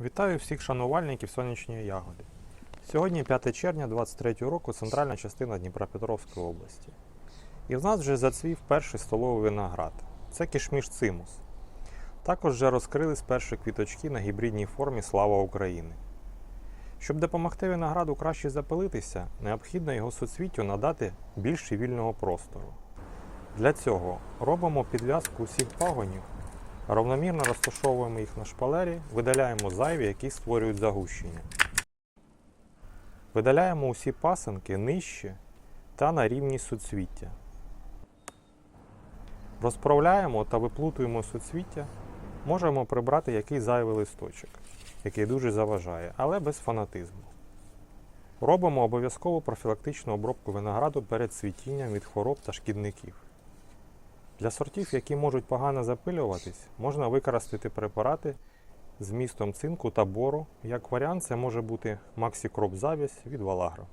Вітаю всіх шанувальників сонячної ягоди. Сьогодні 5 червня 23 року, центральна частина Дніпропетровської області. І в нас вже зацвів перший столовий виноград. Це кішміш цимус. Також вже розкрились перші квіточки на гібридній формі Слава України. Щоб допомогти винограду краще запилитися, необхідно його суцвіттю надати більше вільного простору. Для цього робимо підв'язку усіх пагонів Равномірно розташовуємо їх на шпалері, видаляємо зайві, які створюють загущення. Видаляємо усі пасинки нижче та на рівні суцвіття. Розправляємо та виплутуємо суцвіття. Можемо прибрати який зайвий листочок, який дуже заважає, але без фанатизму. Робимо обов'язкову профілактичну обробку винограду перед цвітінням від хвороб та шкідників. Для сортів, які можуть погано запилюватись, можна використати препарати з містом цинку та бору. Як варіант, це може бути максікроп-завість від Валагро.